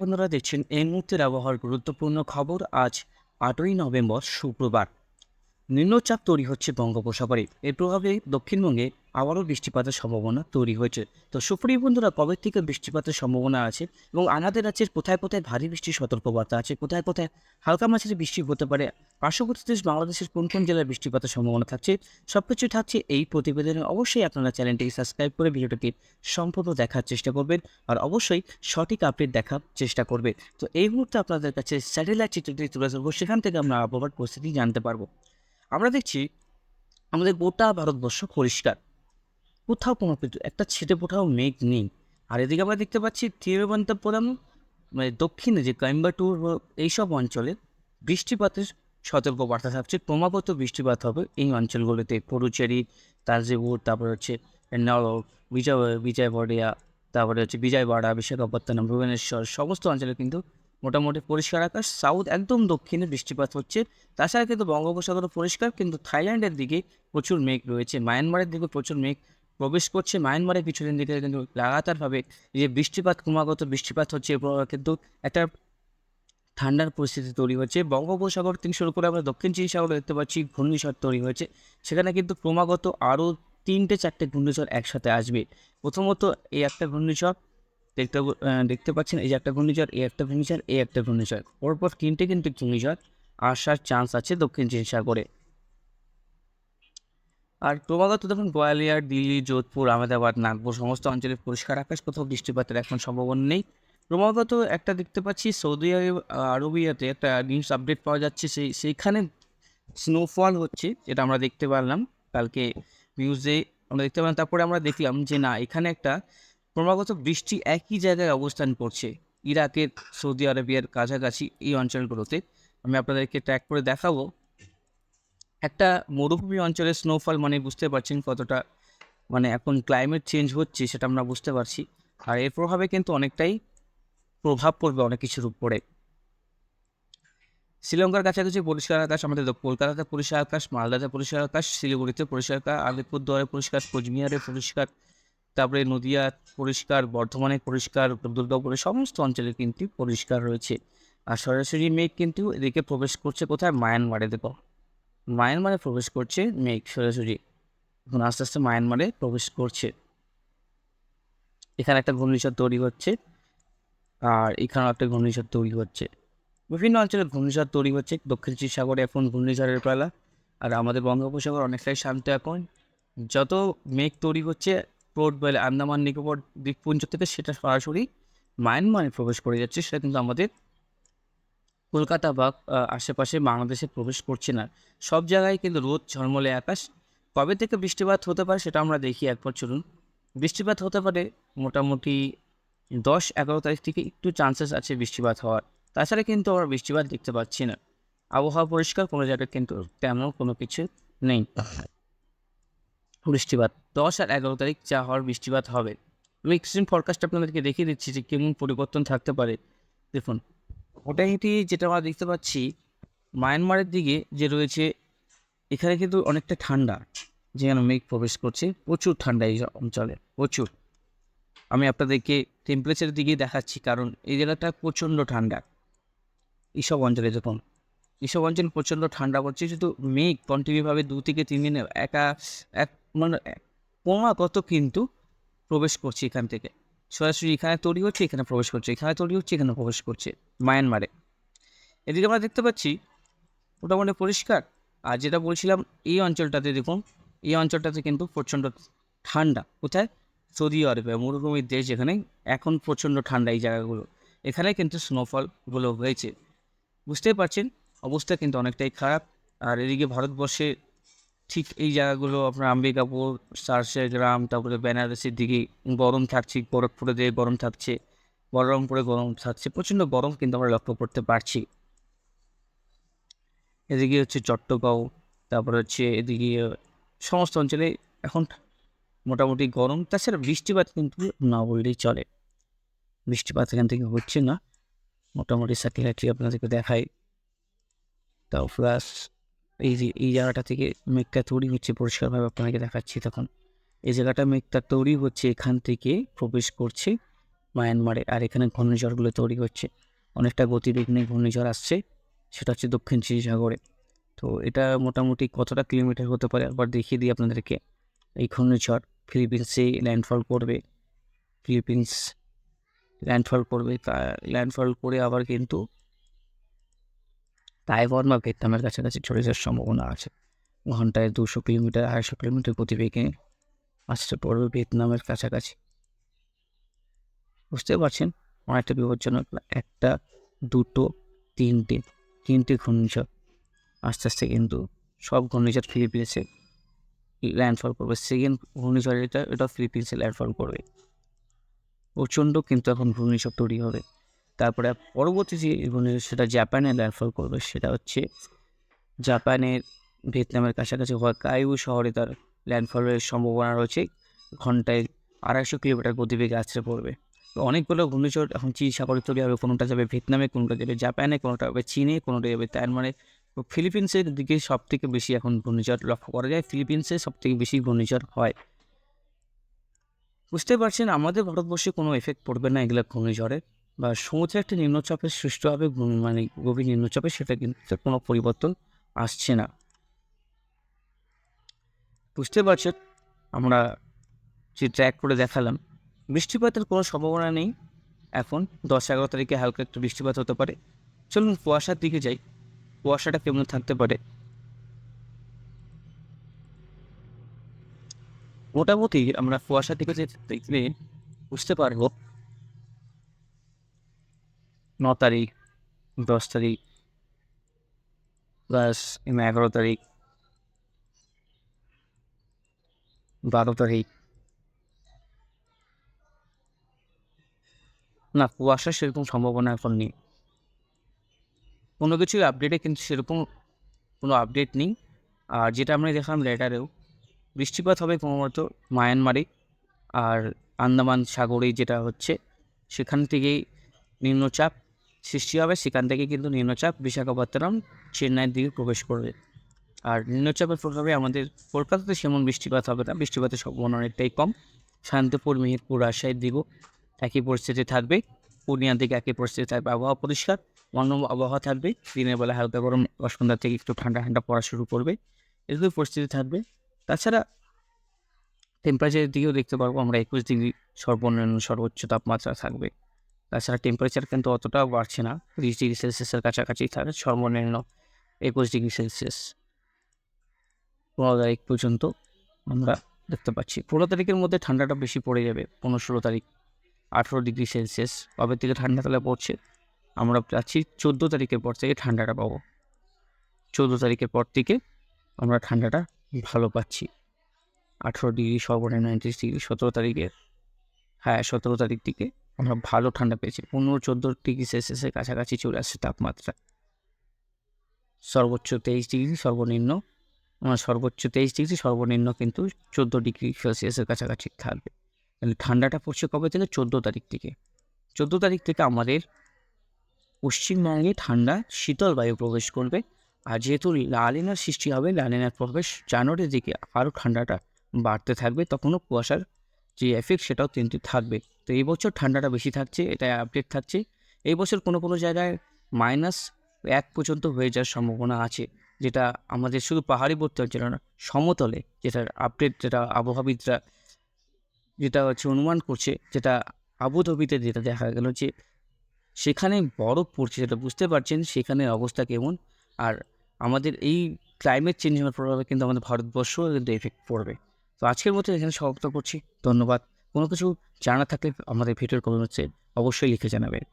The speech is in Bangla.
আপনারা দেখছেন এই মুহূর্তের আবহাওয়ার গুরুত্বপূর্ণ খবর। আজ আটই নভেম্বর শুক্রবার। নিম্নচাপ তৈরি হচ্ছে বঙ্গোপসাগরে। এর প্রভাবে দক্ষিণবঙ্গে আবারও বৃষ্টিপাতের সম্ভাবনা তৈরি হয়েছে। তো সুপ্রিয় বন্ধুরা, কবে থেকে বৃষ্টিপাতের সম্ভাবনা আছে এবং আমাদের রাজ্যের কোথায় কোথায় ভারী বৃষ্টির সতর্কবার্তা আছে, কোথায় কোথায় হালকা মাঝারি বৃষ্টি হতে পারে, পার্শ্ববর্তী দেশ বাংলাদেশের কোন কোন জেলায় বৃষ্টিপাতের সম্ভাবনা থাকছে সব কিছু থাকছে এই প্রতিবেদনে। অবশ্যই আপনারা চ্যানেলটিকে সাবস্ক্রাইব করে ভিডিওটিকে সম্পূর্ণ দেখার চেষ্টা করবেন আর অবশ্যই সঠিক আপডেট দেখার চেষ্টা করবে তো এই মুহূর্তে আপনাদের কাছে স্যাটেলাইট চিত্রটি তুলে ধরবো। সেখান থেকে আমরা আবহাওয়ার পরিস্থিতি জানতে পারব। আমরা দেখছি আমাদের গোটা ভারতবর্ষ পরিষ্কার। কোথাও কোনো কিছু, একটা ছেটে কোথাও মেঘ নেই। আর এদিকে আমরা দেখতে পাচ্ছি তিরুবনন্তপুরম মানে দক্ষিণে যে কোয়েম্বাটুর এইসব অঞ্চলে বৃষ্টিপাতের সতর্কবার্তা থাকছে। ক্রমাগত বৃষ্টিপাত হবে এই অঞ্চলগুলোতে। পরুচেরি তাজেপুর তারপরে হচ্ছে নর বিজয়, বিজয়বাড়িয়া, তারপরে হচ্ছে বিজয়বাড়া, বিশাখাপত্তনম, ভুবনেশ্বর, সমস্ত অঞ্চলে কিন্তু মোটামুটি পরিষ্কার আকাশ সাউথ একদম দক্ষিণে বৃষ্টিপাত হচ্ছে। তাছাড়া কিন্তু বঙ্গোপসাগর পরিষ্কার, কিন্তু থাইল্যান্ডের দিকে প্রচুর মেঘ রয়েছে। মায়ানমারের দিকে প্রচুর মেঘ প্রবেশ করছে। মায়ানমারের কিছুদিন দিকে কিন্তু লাগাতারভাবে যে বৃষ্টিপাত, ক্রমাগত বৃষ্টিপাত হচ্ছে কিন্তু একটা ঠান্ডার পরিস্থিতি তৈরি হচ্ছে। বঙ্গোপসাগর থেকে শুরু করে আমরা দক্ষিণ চীন সাগর দেখতে পাচ্ছি, ঘূর্ণিঝড় তৈরি হয়েছে। সেখানে কিন্তু ক্রমাগত আরও তিনটে চারটে ঘূর্ণিঝড় একসাথে আসবে। প্রথমত এই একটা ঘূর্ণিঝড় দেখতে দেখতে পাচ্ছেন এই যে একটা ঘূর্ণিঝড়, এই একটা ঘূর্ণিঝড়, এই একটা ঘূর্ণিঝড়। পরপর তিনটে কিন্তু ঘূর্ণিঝড় আসার চান্স আছে দক্ষিণ চীন সাগরে। আর ক্রমাগত দেখুন, গোয়ালিয়র, দিল্লি, যোধপুর, আহমেদাবাদ, নাগপুর সমস্ত অঞ্চলে পরিষ্কার আকাশ, কোথাও বৃষ্টিপাতের এখন সম্ভাবনা নেই। ক্রমাগত একটা দেখতে পাচ্ছি, সৌদি আরবিয়াতে একটা নিউজ আপডেট পাওয়া যাচ্ছে, সেই, সেইখানে স্নোফল হচ্ছে, যেটা আমরা দেখতে পারলাম। কালকে নিউজে আমরা দেখতে পেলাম, তারপরে আমরা দেখলাম যে না, এখানে একটা ক্রমাগত বৃষ্টি একই জায়গায় অবস্থান করছে। ইরাকের সৌদি আরবিয়ার কাছাকাছি এই অঞ্চলগুলোতে। আমি আপনাদেরকে ট্র্যাক করে দেখাবো। একটা মরুভূমি অঞ্চলের স্নোফল মানে বুঝতে পারছেন কতটা মানে এখন ক্লাইমেট চেঞ্জ হচ্ছে সেটা আমরা বুঝতে পারছি। আর এর প্রভাবে কিন্তু অনেকটাই প্রভাব পড়বে অনেক কিছুর উপরে। শ্রীলঙ্কার কাছাকাছি পরিষ্কার আকাশ, আমাদের কলকাতাতে পরিষ্কার আকাশ, মালদাতে পরিষ্কার আকাশ, শিলিগুড়িতে পরিষ্কার আকাশ, আলিপুরদুয়ারে পরিষ্কার, কোচবিহারে পরিষ্কার তারপরে নদিয়া পরিষ্কার, বর্ধমানে পরিষ্কার, দুর্গাপুরে সমস্ত অঞ্চলে কিন্তু পরিষ্কার রয়েছে। আর সরাসরি মেঘ কিন্তু এদিকে প্রবেশ করছে কোথায়? মায়ানমারে, দেখো। মায়ানমারে প্রবেশ করছে মেঘ সরাসরি। এখন আস্তে আস্তে মায়ানমারে প্রবেশ করছে। এখানে একটা ঘূর্ণিঝড় তৈরি হচ্ছে। আর এখানেও একটা ঘূর্ণিঝড় তৈরি হচ্ছে। বিভিন্ন অঞ্চলে ঘূর্ণিঝড় তৈরি হচ্ছে। দক্ষিণ চীন সাগরে এখন ঘূর্ণিঝড়ের পালা। আর আমাদের বঙ্গোপসাগর অনেকটাই শান্ত এখন। যত মেঘ তৈরি হচ্ছে পোর্ট বেল আন্দামান নিকোবর দ্বীপপুঞ্জ থেকে সেটা সরাসরি মায়ানমারে প্রবেশ করে যাচ্ছে, সেটা কিন্তু আমাদের কলকাতা বা আশেপাশে বাংলাদেশে প্রবেশ করছে না। সব জায়গায় কিন্তু রোদ, ঝলমলে আকাশ। কবে থেকে বৃষ্টিপাত হতে পারে সেটা আমরা দেখি, একবার চলুন। বৃষ্টিপাত হতে পারে মোটামুটি দশ এগারো তারিখ থেকে একটু চান্সেস আছে বৃষ্টিপাত হওয়ার। তাছাড়া কিন্তু আমরা বৃষ্টিপাত দেখতে পাচ্ছি না। আবহাওয়া পরিষ্কার, কোনো জায়গায় কিন্তু তেমন কোনো কিছু নেই। বৃষ্টিপাত। দশ আর এগারো তারিখ যা হওয়ার বৃষ্টিপাত হবে। আমি এক্সট্রিম ফরকাস্ট আপনাদেরকে দেখিয়ে দিচ্ছি যে কেমন পরিবর্তন থাকতে পারে। দেখুন মোটামুটি যেটা আমরা দেখতে পাচ্ছি মায়ানমারের দিকে যে রয়েছে, এখানে কিন্তু অনেকটা ঠান্ডা। যেখানে মেঘ প্রবেশ করছে, প্রচুর ঠান্ডা এই অঞ্চলে, প্রচুর। আমি আপনাদেরকে টেম্পারেচারের দিকে দেখাচ্ছি, কারণ এই জায়গাটা প্রচণ্ড ঠান্ডা। এইসব অঞ্চলে দেখুন, এইসব অঞ্চলে প্রচণ্ড ঠান্ডা পড়ছে, শুধু মেঘ কন্টিনিউভাবে দু থেকে তিন দিনে একা, এক মানে ক্রমাগত কিন্তু প্রবেশ করছে এখান থেকে। সরাসরি এখানে তৈরি হচ্ছে, এখানে প্রবেশ করছে, এখানে তৈরি হচ্ছে, এখানে প্রবেশ করছে মায়ানমারে। এদিকে আমরা দেখতে পাচ্ছি মোটামুটি পরিষ্কার। আর যেটা বলছিলাম, এই অঞ্চলটাতে দেখুন, এই অঞ্চলটাতে কিন্তু প্রচণ্ড ঠান্ডা। কোথায়? সৌদি আরবে, মরুভূমির দেশ যেখানে এখন প্রচণ্ড ঠান্ডা এই জায়গাগুলো। এখানে কিন্তু স্নোফলগুলো হয়েছে। বুঝতেই পারছেন, অবস্থা কিন্তু অনেকটাই খারাপ। আর এদিকে ভারতবর্ষে ঠিক এই জায়গাগুলো আপনার আম্বিকাপুর সারসে গ্রাম, তারপরে বেনারসির দিকে গরম থাকছে, গোরখপুরে দিয়ে গরম থাকছে, বলরামপুরে গরম থাকছে, প্রচণ্ড গরম কিন্তু আমরা লক্ষ্য করতে পারছি। এদিকে হচ্ছে চট্টগাঁও তারপরে হচ্ছে এদিকে সমস্ত অঞ্চলে এখন মোটামুটি গরম, তাছাড়া বৃষ্টিপাত কিন্তু না বললেই চলে। বৃষ্টিপাত এখান থেকে হচ্ছে না। মোটামুটি স্যাটেলাইটটি আপনাদেরকে দেখাই তাও প্লাস এই যে, এই জায়গাটা থেকে মেঘটা তৈরি হচ্ছে পরিষ্কারভাবে আপনাকে দেখাচ্ছি। তখন এই জায়গাটা মেঘটা তৈরি হচ্ছে, এখান থেকে প্রবেশ করছে মায়ানমারে। আর এখানে ঘূর্ণিঝড়গুলো তৈরি হচ্ছে। অনেকটা গতিবেগ নিয়ে ঘূর্ণিঝড় আসছে, সেটা হচ্ছে দক্ষিণ সাগরে তো এটা মোটামুটি কতটা কিলোমিটার হতে পারে? একবার দেখিয়ে দিই আপনাদেরকে। এই ঘূর্ণিঝড় ফিলিপিন্সে ল্যান্ডফল করবে। ফিলিপিন্স ল্যান্ডফল করবে। তা, ল্যান্ডফল করে আবার কিন্তু তাইওয়ান বা ভিয়েতনামের কাছাকাছি চলে যাওয়ার সম্ভাবনা আছে। ঘন্টায় দুশো কিলোমিটার, আড়াইশো কিলোমিটার গতিবেগে আসতে পড়বে ভিয়েতনামের কাছাকাছি। বুঝতে পারছেন? অনেকটা বিপজ্জনক একটা, দুটো, তিনটে তিনটে ঘূর্ণিঝড়। আস্তে আস্তে কিন্তু সব ঘূর্ণিঝড় ফিলিপিন্সে ল্যান্ডফল করবে। সেকেন্ড ঘূর্ণিঝড় এটা এটা ফিলিপিন্সে ল্যান্ডফল করবে। প্রচণ্ড কিন্তু এখন ঘূর্ণিঝড় তৈরি হবে। তারপরে পরবর্তী যে ঘূর্ণিঝড় সেটা জাপানে ল্যান্ডফল করবে সেটা হচ্ছে জাপানের ভিয়েতনামের কাছাকাছি হকাইউ শহরে তার ল্যান্ডফলের সম্ভাবনা রয়েছে। ঘন্টায় আড়াইশো কিলোমিটার গতিবেগে আছড়ে পড়বে। অনেকগুলো ঘূর্ণিঝড় এখন চীন সাগরে তৈরি হবে কোনোটা যাবে ভিয়েতনামে, কোনোটা যাবে জাপানে কোনোটা যাবে চীনে, কোনোটা যাবে তাইওয়ানে তো ফিলিপিন্সের দিকে সব থেকে বেশি এখন ঘূর্ণিঝড় লক্ষ্য করা যায়। ফিলিপিন্সে সব থেকে বেশি ঘূর্ণিঝড় হয়। বুঝতে পারছেন, আমাদের ভারতবর্ষে কোনো এফেক্ট পড়বে না এগুলো ঘূর্ণিঝড়ে। বা সমুদ্রে একটা নিম্নচাপের সৃষ্টি হবে মানে গভীর নিম্নচাপে সেটা কিন্তু কোনো পরিবর্তন আসছে না। বুঝতে পারছেন আমরা যে ট্র্যাক করে দেখালাম, বৃষ্টিপাতের কোনো সম্ভাবনা নেই এখন। দশ এগারো তারিখে হালকা একটু বৃষ্টিপাত হতে পারে। চলুন কুয়াশার দিকে যাই। কুয়াশাটা কেমন থাকতে পারে? মোটামুটি আমরা কুয়াশার দিকে যে দেখলে বুঝতে পারব ন তারিখ, দশ তারিখ, প্লাস এগারো তারিখ, বারো তারিখ। না কুয়াশার সেরকম সম্ভাবনা এখন নেই। কোনো কিছুর আপডেটে কিন্তু সেরকম কোনো আপডেট নেই। আর যেটা আমরা দেখলাম লেটারেও, বৃষ্টিপাত হবে ক্রমত মায়ানমারে আর আন্দামান সাগরে যেটা হচ্ছে, সেখান থেকেই নিম্নচাপ সৃষ্টি হবে, সেখান থেকে কিন্তু নিম্নচাপ বিশাখাপত্তনম চেন্নাইয়ের দিকে প্রবেশ করবে। আর নিম্নচাপের প্রভাবে আমাদের কলকাতাতে সেমন বৃষ্টিপাত হবে না, বৃষ্টিপাতের সম্ভাবনা অনেকটাই কম। শান্তিপুর মেহেরপুর রাজশাহীর দিকেও একই পরিস্থিতি থাকবে। পূর্ণিয়ার দিকে একই পরিস্থিতি থাকবে, আবহাওয়া পরিষ্কার অন্য আবহাওয়া থাকবে। দিনের বেলা হালকা গরম সন্ধ্যা থেকে একটু ঠান্ডা ঠান্ডা পড়া শুরু করবে। এরকম পরিস্থিতি থাকবে। তাছাড়া টেম্পারেচারের দিকেও দেখতে পারব আমরা একুশ ডিগ্রি সর্বনিম্ন সর্বোচ্চ তাপমাত্রা থাকবে। তাছাড়া টেম্পারেচার কিন্তু অতটাও বাড়ছে না। তিরিশ ডিগ্রি সেলসিয়াসের কাছাকাছি থাকে, সর্বনিম্ন একুশ ডিগ্রি সেলসিয়াস পনেরো তারিখ পর্যন্ত আমরা দেখতে পাচ্ছি। পনেরো তারিখের মধ্যে ঠান্ডাটা বেশি পড়ে যাবে, পনেরো ষোলো তারিখ। আঠেরো ডিগ্রি সেলসিয়াস কবে থেকে ঠান্ডা তাহলে পড়ছে? আমরা যাচ্ছি চোদ্দ তারিখের পর থেকে ঠান্ডাটা পাবো। চোদ্দ তারিখের পর থেকে আমরা ঠান্ডাটা ভালো পাচ্ছি। আঠেরো ডিগ্রি সর্বনিম্ন উনত্রিশ ডিগ্রি, সতেরো তারিখের হ্যাঁ সতেরো তারিখ থেকে আমরা ভালো ঠান্ডা পেয়েছি। পনেরো, চোদ্দ ডিগ্রি সেলসিয়াসের কাছাকাছি চলে আসছে তাপমাত্রা। সর্বোচ্চ তেইশ ডিগ্রি, সর্বনিম্ন সর্বোচ্চ তেইশ ডিগ্রি, সর্বনিম্ন কিন্তু চোদ্দ ডিগ্রি সেলসিয়াসের কাছাকাছি থাকবে। তাহলে ঠান্ডাটা পড়ছে কবে থেকে? চোদ্দ তারিখ থেকে। চোদ্দ তারিখ থেকে আমাদের পশ্চিমবঙ্গে ঠান্ডা, শীতল বায়ু প্রবেশ করবে। আর যেহেতু লালিনার সৃষ্টি হবে লালিনার প্রবেশ জানুয়ারির দিকে আরও ঠান্ডাটা বাড়তে থাকবে, তখনও কুয়াশার যে এফেক্ট সেটাও কিন্তু থাকবে। তো এই বছর ঠান্ডাটা বেশি থাকছে এটা আপডেট থাকছে। এই বছর কোনো কোনো জায়গায় মাইনাস এক পর্যন্ত হয়ে যাওয়ার সম্ভাবনা আছে, যেটা আমাদের শুধু পাহাড়িবর্তী অঞ্চলে না, সমতলে যেটার আপডেট যেটা আবহাওয়াবিদরা যেটা হচ্ছে অনুমান করছে, যেটা আবুধাবিতে যেটা দেখা গেল যে সেখানে বরফ পড়ছে যেটা বুঝতে পারছেন, সেখানে অবস্থা কেমন। আর আমাদের এই ক্লাইমেট চেঞ্জ হওয়ার প্রভাবে কিন্তু আমাদের ভারতবর্ষও কিন্তু এফেক্ট পড়বে। তো আজকের মতো এখানে সমাপ্ত করছি। ধন্যবাদ। কোনো কিছু জানা থাকলে আমাদের ভিডিওর কমেন্টসে অবশ্যই লিখে জানাবেন।